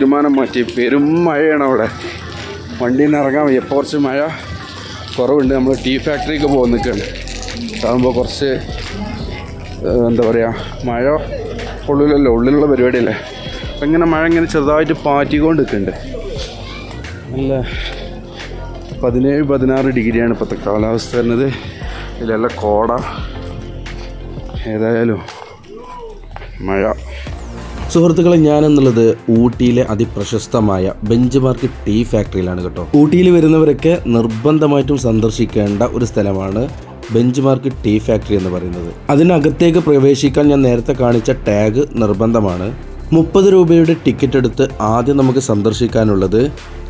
തീരുമാനം മാറ്റി. പെരും മഴയാണ് അവിടെ. വണ്ടിയിൽ നിന്ന് ഇറങ്ങാൻ വയ്യ. കുറച്ച് മഴ കുറവുണ്ട്. നമ്മൾ ടീ ഫാക്ടറിക്ക് പോകാൻ നിൽക്കുകയാണ് അതാകുമ്പോൾ കുറച്ച് എന്താ പറയുക മഴ ഉള്ളിലല്ലോ ഉള്ളിലുള്ള പരിപാടിയല്ലേ. അപ്പം ഇങ്ങനെ മഴ ഇങ്ങനെ ചെറുതായിട്ട് പാറ്റിക്കൊണ്ട് നിൽക്കുന്നുണ്ട് നല്ല പതിനേഴ് പതിനാറ് ഡിഗ്രിയാണ് ഇപ്പോഴത്തെ കാലാവസ്ഥ വരുന്നത്. ഇതിലെല്ലാം കോട. ഏതായാലും മഴ. സുഹൃത്തുക്കളെ ഞാൻ എന്നുള്ളത് ഊട്ടിയിലെ അതിപ്രശസ്തമായ ബെഞ്ച് മാർക്ക് ടീ ഫാക്ടറിയിലാണ് കേട്ടോ. ഊട്ടിയിൽ വരുന്നവരൊക്കെ നിർബന്ധമായിട്ടും സന്ദർശിക്കേണ്ട ഒരു സ്ഥലമാണ് ബെഞ്ച് മാർക്ക് ടീ ഫാക്ടറി എന്ന് പറയുന്നത്. അതിനകത്തേക്ക് പ്രവേശിക്കാൻ ഞാൻ നേരത്തെ കാണിച്ച ടാഗ് നിർബന്ധമാണ്. മുപ്പത് രൂപയുടെ ടിക്കറ്റ് എടുത്ത് ആദ്യം നമുക്ക് സന്ദർശിക്കാനുള്ളത്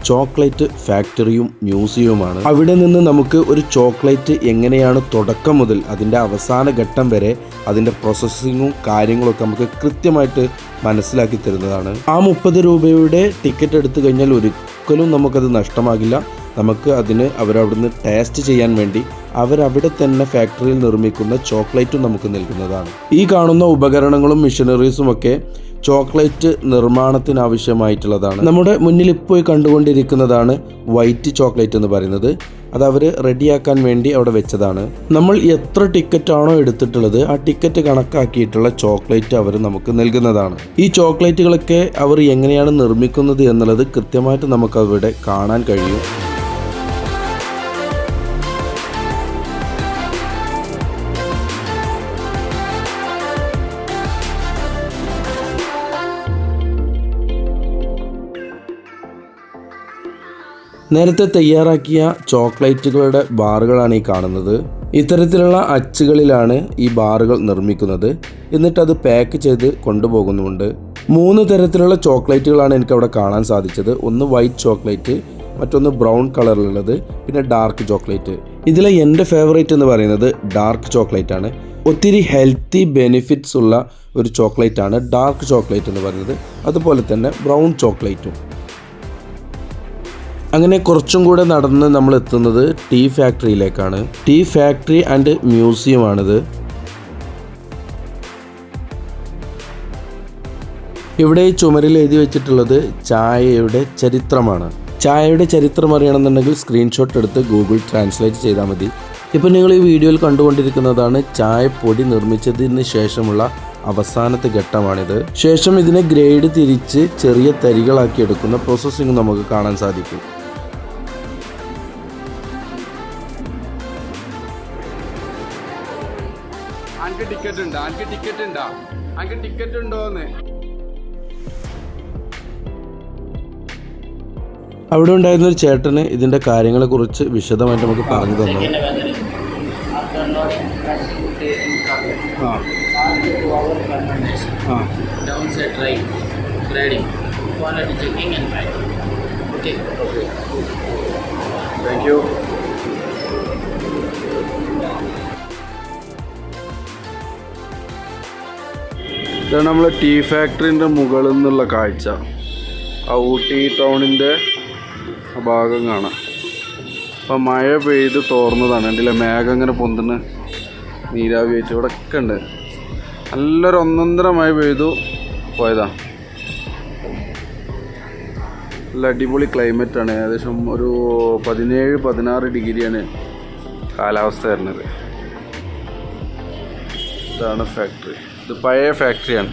ചോക്ലേറ്റ് ഫാക്ടറിയും മ്യൂസിയവുമാണ്. അവിടെ നിന്ന് നമുക്ക് ഒരു ചോക്ലേറ്റ് എങ്ങനെയാണ് തുടക്കം മുതൽ അതിന്റെ അവസാന ഘട്ടം വരെ അതിന്റെ പ്രോസസ്സിങ്ങും കാര്യങ്ങളൊക്കെ നമുക്ക് കൃത്യമായിട്ട് മനസ്സിലാക്കി തരുന്നതാണ്. ആ മുപ്പത് രൂപയുടെ ടിക്കറ്റ് എടുത്തു കഴിഞ്ഞാൽ ഒരിക്കലും നമുക്കത് നഷ്ടമാകില്ല. നമുക്ക് അതിന് അവരവിടുന്ന് ടേസ്റ്റ് ചെയ്യാൻ വേണ്ടി അവരവിടെ തന്നെ ഫാക്ടറിയിൽ നിർമ്മിക്കുന്ന ചോക്ലേറ്റും നമുക്ക് നൽകുന്നതാണ്. ഈ കാണുന്ന ഉപകരണങ്ങളും മെഷീനറീസും ഒക്കെ ചോക്ലേറ്റ് നിർമ്മാണത്തിന് ആവശ്യമായിട്ടുള്ളതാണ്. നമ്മുടെ മുന്നിൽ ഇപ്പോൾ കണ്ടുകൊണ്ടിരിക്കുന്നതാണ് വൈറ്റ് ചോക്ലേറ്റ് എന്ന് പറയുന്നത്. അത് അവർ റെഡിയാക്കാൻ വേണ്ടി അവിടെ വെച്ചതാണ്. നമ്മൾ എത്ര ടിക്കറ്റ് ആണോ എടുത്തിട്ടുള്ളത് ആ ടിക്കറ്റ് കണക്കാക്കിയിട്ടുള്ള ചോക്ലേറ്റ് അവർ നമുക്ക് നൽകുന്നതാണ്. ഈ ചോക്ലേറ്റുകളൊക്കെ അവർ എങ്ങനെയാണ് നിർമ്മിക്കുന്നത് എന്നുള്ളത് കൃത്യമായിട്ട് നമുക്ക് അവിടെ കാണാൻ കഴിയും. നേരത്തെ തയ്യാറാക്കിയ ചോക്ലേറ്റുകളുടെ ബാറുകളാണ് ഈ കാണുന്നത്. ഇത്തരത്തിലുള്ള അച്ചുകളിലാണ് ഈ ബാറുകൾ നിർമ്മിക്കുന്നത്. എന്നിട്ട് അത് പാക്ക് ചെയ്ത് കൊണ്ടുപോകുന്നുമുണ്ട്. മൂന്ന് തരത്തിലുള്ള ചോക്ലേറ്റുകളാണ് എനിക്ക് അവിടെ കാണാൻ സാധിച്ചത്. ഒന്ന് വൈറ്റ് ചോക്ലേറ്റ് മറ്റൊന്ന് ബ്രൗൺ കളറിലുള്ളത് പിന്നെ ഡാർക്ക് ചോക്ലേറ്റ്. ഇതിലെ എന്റെ ഫേവറേറ്റ് എന്ന് പറയുന്നത് ഡാർക്ക് ചോക്ലേറ്റ് ആണ് ഒത്തിരി ഹെൽത്തി ബെനിഫിറ്റ്സ് ഉള്ള ഒരു ചോക്ലേറ്റ് ആണ് ഡാർക്ക് ചോക്ലേറ്റ് എന്ന് പറയുന്നത്. അതുപോലെ തന്നെ ബ്രൗൺ ചോക്ലേറ്റും. അങ്ങനെ കുറച്ചും കൂടെ നടന്ന് നമ്മൾ എത്തുന്നത് ടീ ഫാക്ടറിയിലേക്കാണ്. ടീ ഫാക്ടറി ആൻഡ് മ്യൂസിയം ആണിത്. ഇവിടെ ഈ ചുമരിൽ എഴുതി വെച്ചിട്ടുള്ളത് ചായയുടെ ചരിത്രമാണ്. ചായയുടെ ചരിത്രം അറിയണമെന്നുണ്ടെങ്കിൽ സ്ക്രീൻഷോട്ട് എടുത്ത് ഗൂഗിൾ ട്രാൻസ്ലേറ്റ് ചെയ്താൽ മതി. ഇപ്പം നിങ്ങൾ ഈ വീഡിയോയിൽ കണ്ടുകൊണ്ടിരിക്കുന്നതാണ് ചായപ്പൊടി നിർമ്മിച്ചതിന് ശേഷമുള്ള അവസാനത്തെ ഘട്ടമാണിത്. ശേഷം ഇതിനെ ഗ്രേഡ് തിരിച്ച് ചെറിയ തരികളാക്കി എടുക്കുന്ന പ്രോസസ്സിംഗ് നമുക്ക് കാണാൻ സാധിക്കും. ടിക്കറ്റ് ഉണ്ടോ. അനക്ക് ടിക്കറ്റ് ഉണ്ടോ? അനക്ക് ടിക്കറ്റ് ഉണ്ടോന്ന്? അവിടെ ഉണ്ടായിരുന്ന ഒരു ചേട്ടന് ഇതിന്റെ കാര്യങ്ങളെക്കുറിച്ച് വിശദമായിട്ട് നമുക്ക് പറഞ്ഞു തന്നു. ആ. ആ. ഇതാണ് നമ്മളെ ടീ ഫാക്ടറിന്റെ മുകളിൽ നിന്നുള്ള കാഴ്ച. ആ ഊട്ടി ടൗണിന്റെ ഭാഗം കാണാം. അപ്പം മഴ പെയ്ത് തോർന്നതാണ്. കണ്ടില്ലേ മേഘം ഇങ്ങനെ പൊന്തുന്ന നീരാവി ആയിട്ട് ഇവിടെ ഒക്കെ ഉണ്ട്. നല്ലൊരു ഒന്നൊന്നര മഴ പെയ്തു പോയതാ. നല്ല അടിപൊളി ക്ലൈമറ്റ് ആണ്. ഏകദേശം ഒരു പതിനേഴ് പതിനാറ് ഡിഗ്രിയാണ് കാലാവസ്ഥ വരുന്നത്. ഇതാണ് ഫാക്ടറി ഇത് പഴയ ഫാക്ടറിയാണ്.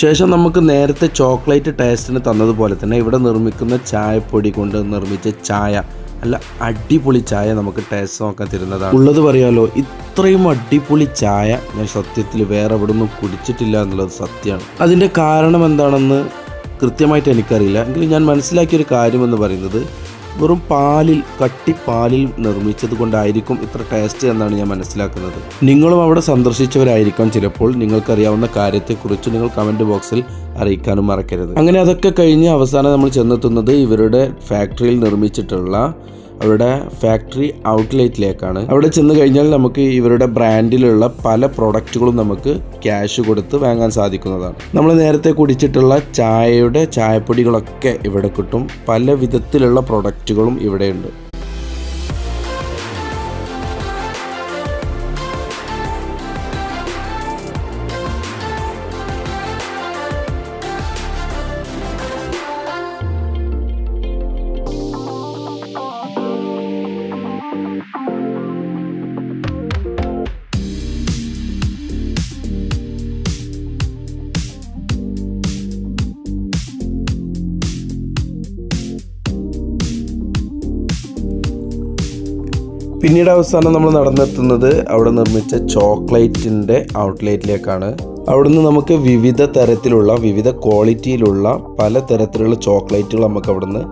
ശേഷം നമുക്ക് നേരത്തെ ചോക്ലേറ്റ് ടേസ്റ്റിന് തന്നതുപോലെ തന്നെ ഇവിടെ നിർമ്മിക്കുന്ന ചായപ്പൊടി കൊണ്ട് നിർമ്മിച്ച ചായ. നല്ല അടിപൊളി ചായ നമുക്ക് ടേസ്റ്റ് നോക്കാൻ തരുന്നതാണ്. ഉള്ളത് പറയാലോ ഇത്രയും അടിപൊളി ചായ ഞാൻ സത്യത്തിൽ വേറെ എവിടെ നിന്നും കുടിച്ചിട്ടില്ല എന്നുള്ളത് സത്യമാണ്. അതിന്റെ കാരണം എന്താണെന്ന് കൃത്യമായിട്ട് എനിക്കറിയില്ല. എങ്കിലും ഞാൻ മനസ്സിലാക്കിയൊരു കാര്യമെന്ന് പറയുന്നത് വെറും പാലിൽ കട്ടി പാലിൽ നിർമ്മിച്ചത് കൊണ്ടായിരിക്കും ഇത്ര ടേസ്റ്റ് എന്നാണ് ഞാൻ മനസ്സിലാക്കുന്നത്. നിങ്ങളും അവിടെ സന്ദർശിച്ചവരായിരിക്കാം ചിലപ്പോൾ. നിങ്ങൾക്കറിയാവുന്ന കാര്യത്തെക്കുറിച്ച് നിങ്ങൾ കമന്റ് ബോക്സിൽ അറിയിക്കാനും മറക്കരുത്. അങ്ങനെ അതൊക്കെ കഴിഞ്ഞ് അവസാനം നമ്മൾ ചെന്നെത്തുന്നത് ഇവരുടെ ഫാക്ടറിയിൽ നിർമ്മിച്ചിട്ടുള്ള അവരുടെ ഫാക്ടറി ഔട്ട്ലെറ്റിലേക്കാണ് അവിടെ ചെന്ന് കഴിഞ്ഞാൽ നമുക്ക് ഇവരുടെ ബ്രാൻഡിലുള്ള പല പ്രൊഡക്റ്റുകളും നമുക്ക് ക്യാഷ് കൊടുത്ത് വാങ്ങാൻ സാധിക്കുന്നതാണ്. നമ്മൾ നേരത്തെ കുടിച്ചിട്ടുള്ള ചായയുടെ ചായപ്പൊടികളൊക്കെ ഇവിടെ കിട്ടും. പല വിധത്തിലുള്ള പ്രൊഡക്റ്റുകളും ഇവിടെയുണ്ട്. പിന്നീട് അവസാനം നമ്മൾ നടന്നെത്തുന്നത് അവിടെ നിർമ്മിച്ച ചോക്ലേറ്റിന്റെ ഔട്ട്ലെറ്റിലേക്കാണ്. അവിടുന്ന് നമുക്ക് വിവിധ തരത്തിലുള്ള വിവിധ ക്വാളിറ്റിയിലുള്ള പല തരത്തിലുള്ള ചോക്ലേറ്റുകൾ നമുക്ക് അവിടുന്ന്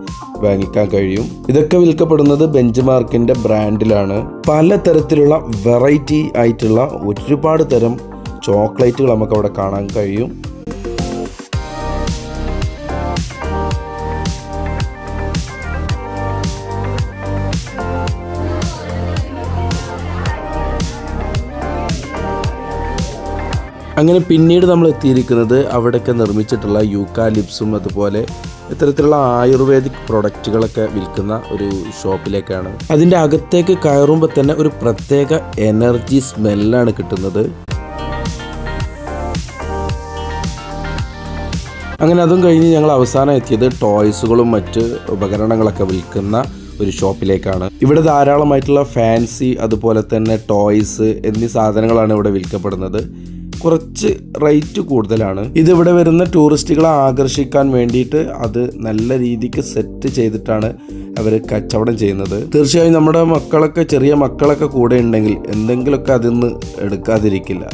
വാങ്ങിക്കാൻ കഴിയും. ഇതൊക്കെ വിൽക്കപ്പെടുന്നത് ബെഞ്ച് മാർക്കിന്റെ ബ്രാൻഡിലാണ്. പല തരത്തിലുള്ള വെറൈറ്റി ആയിട്ടുള്ള ഒരുപാട് തരം ചോക്ലേറ്റുകൾ നമുക്ക് അവിടെ കാണാൻ കഴിയും. അങ്ങനെ പിന്നീട് നമ്മൾ എത്തിയിരിക്കുന്നത് അവിടെയൊക്കെ നിർമ്മിച്ചിട്ടുള്ള യൂക്കാലിപ്സും അതുപോലെ ഇത്തരത്തിലുള്ള ആയുർവേദിക് പ്രൊഡക്റ്റുകളൊക്കെ വിൽക്കുന്ന ഒരു ഷോപ്പിലേക്കാണ്. അതിന്റെ അകത്തേക്ക് കയറുമ്പോൾ തന്നെ ഒരു പ്രത്യേക എനർജി സ്മെല്ലാണ് കിട്ടുന്നത്. അങ്ങനെ അതും കഴിഞ്ഞ് ഞങ്ങൾ അവസാനം എത്തിയത് ടോയ്സുകളും മറ്റ് ഉപകരണങ്ങളൊക്കെ വിൽക്കുന്ന ഒരു ഷോപ്പിലേക്കാണ്. ഇവിടെ ധാരാളമായിട്ടുള്ള ഫാൻസി അതുപോലെ തന്നെ ടോയ്സ് എന്നീ സാധനങ്ങളാണ് ഇവിടെ വിൽക്കപ്പെടുന്നത്. കുറച്ച് റേറ്റ് കൂടുതലാണ്. ഇതിവിടെ വരുന്ന ടൂറിസ്റ്റുകളെ ആകർഷിക്കാൻ വേണ്ടിയിട്ട് അത് നല്ല രീതിക്ക് സെറ്റ് ചെയ്തിട്ടാണ് അവർ കച്ചവടം ചെയ്യുന്നത്. തീർച്ചയായും നമ്മുടെ മക്കളൊക്കെ ചെറിയ മക്കളൊക്കെ കൂടെ ഉണ്ടെങ്കിൽ എന്തെങ്കിലുമൊക്കെ അതിൽ നിന്ന് എടുക്കാതിരിക്കില്ല.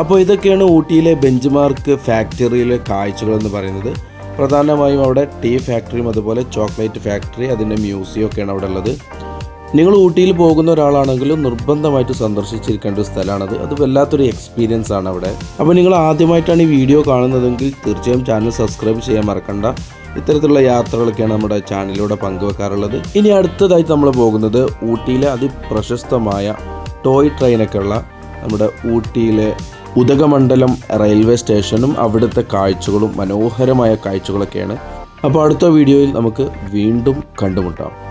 അപ്പോൾ ഇതൊക്കെയാണ് ഊട്ടിയിലെ ബെഞ്ച് മാർക്ക് ഫാക്ടറിയിലെ കാഴ്ചകൾ എന്ന് പറയുന്നത്. പ്രധാനമായും അവിടെ ടീ ഫാക്ടറിയും അതുപോലെ ചോക്ലേറ്റ് ഫാക്ടറി അതിന്റെ മ്യൂസിയം ഒക്കെയാണ് അവിടെ ഉള്ളത്. നിങ്ങൾ ഊട്ടിയിൽ പോകുന്ന ഒരാളാണെങ്കിലും നിർബന്ധമായിട്ട് സന്ദർശിച്ചിരിക്കേണ്ട ഒരു സ്ഥലമാണത്. അത് വല്ലാത്തൊരു എക്സ്പീരിയൻസ് ആണ് അവിടെ. അപ്പോൾ നിങ്ങൾ ആദ്യമായിട്ടാണ് ഈ വീഡിയോ കാണുന്നതെങ്കിൽ തീർച്ചയായും ചാനൽ സബ്സ്ക്രൈബ് ചെയ്യാൻ മറക്കണ്ട. ഇത്തരത്തിലുള്ള യാത്രകളൊക്കെയാണ് നമ്മുടെ ചാനലിലൂടെ പങ്കുവെക്കാറുള്ളത്. ഇനി അടുത്തതായി നമ്മൾ പോകുന്നത് ഊട്ടിയിലെ അതിപ്രശസ്തമായ ടോയ് ട്രെയിനൊക്കെ ഉള്ള നമ്മുടെ ഊട്ടിയിലെ ഉദകമണ്ഡലം റെയിൽവേ സ്റ്റേഷനും അവിടുത്തെ കാഴ്ചകളും മനോഹരമായ കാഴ്ചകളൊക്കെയാണ്. അപ്പോൾ അടുത്ത വീഡിയോയിൽ നമുക്ക് വീണ്ടും കണ്ടുമുട്ടാം.